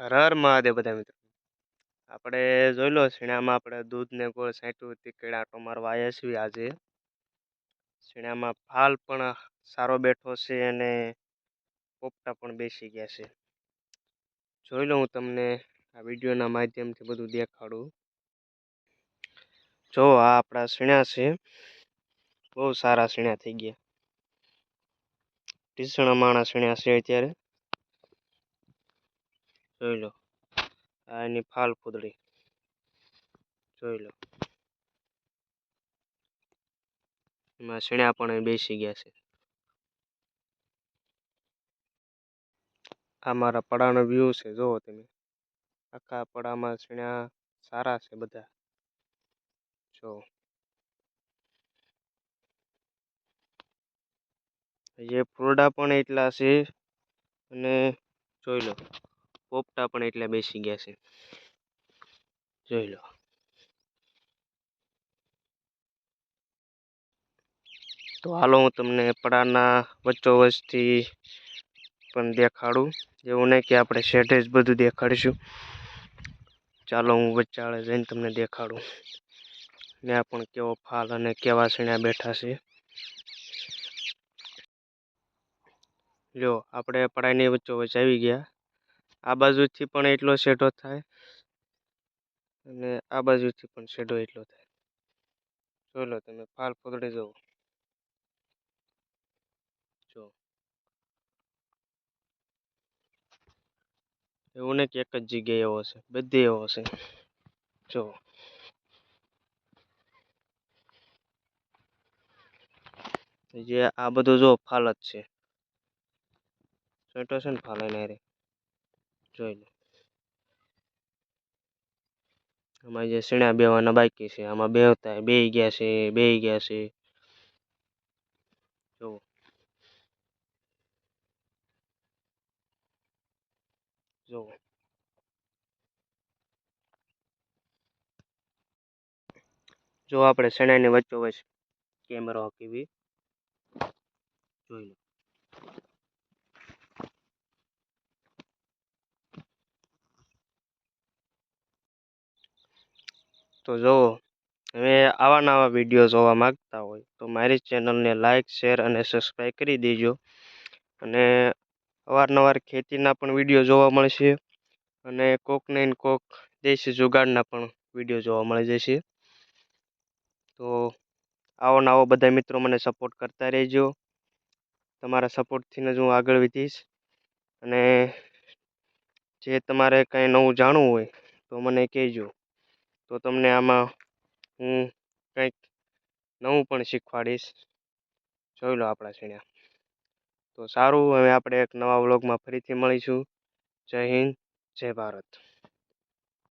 હર મહાદેવ બધા મિત્રો. આપણે જોઈ લો, શીણામાં આપણે દૂધ ને ગોળ સાંટ્યું તીકડ આટો મારવા આવ્યા છીએ આજે. શીણામાં ફાલ પણ સારો બેઠો છે અને પોપટા પણ બેસી ગયા છે. જોઈ લો હું તમને આ વિડીયોના માધ્યમથી બધું દેખાડું. જો, આ આપણા શીણા છે. બહુ સારા શીણા થઈ ગયા. ટીસણા માણા શીણા છે અત્યારે. જોઈ લો. આ એની ફાલ ફૂદડી જોઈ લો. એમાં શીણા પણ બેસી ગયા છે. આ મારા પડાનો વ્યૂ છે, જુઓ તમે. આખા પડામાં શીણા સારા છે બધા. જો. જે ફૂરડા પણ એટલા છે, અને જોઈ લો. પોપટા પણ એટલા બેસી ગયા છે. જોઈ લો. તો હાલો હું તમને પડાના વચ્ચોવચથી પણ દેખાડું, એવું નહીં કે આપણે શેઠે જ બધું દેખાડીશું. ચાલો હું વચ્ચાળે જઈને તમને દેખાડું. ત્યાં પણ કેવો ફાલ અને કેવા સીણા બેઠા છે. જો આપણે પડાઈની વચ્ચોવચ આવી ગયા. આ બાજુથી પણ એટલો શેડો થાય અને આ બાજુથી પણ શેડો એટલો થાય. જોઈ લો તમે, ફાલ ફોદડી જુઓ જો. એવું નહીં કે એક જ જગ્યાએ એવો છે, બધે એવો છે. જો. જે આ બધું જો ફાલ જ છે. છોટો છે ને ફાલ એને જોઈ લો. આમાં જે સીણા બેવાના બાકી છે, આમાં બેવતા બે ગયા છે, બે ગયા છે. જુઓ. જુઓ. જો આપણે શેણાની વચ્ચોવચ કેમેરો કેવી? જોઈ લો. તો જુઓ હવે આવા નવા વીડિયો જોવા માગતા હોય તો મારી ચેનલને લાઇક શેર અને સબસ્ક્રાઈબ કરી દેજો. અને અવારનવાર ખેતીના પણ વીડિયો જોવા મળશે અને કોક ને કોક દેશી જુગાડના પણ વીડિયો જોવા મળી જશે. તો આવો આવો બધા મિત્રો મને સપોર્ટ કરતા રહેજો. તમારા સપોર્ટથી જ હું આગળ વધીશ. અને જે તમારે કંઈ નવું જાણવું હોય તો મને કહેજો. તો તમને આમાં હું કંઈક નવું પણ શીખવાડીશ. જોઈ લો આપણા સીણ્યા તો સારું, હવે આપણે એક નવા વ્લોગમાં ફરીથી મળીશું. જય હિન્દ, જય ભારત.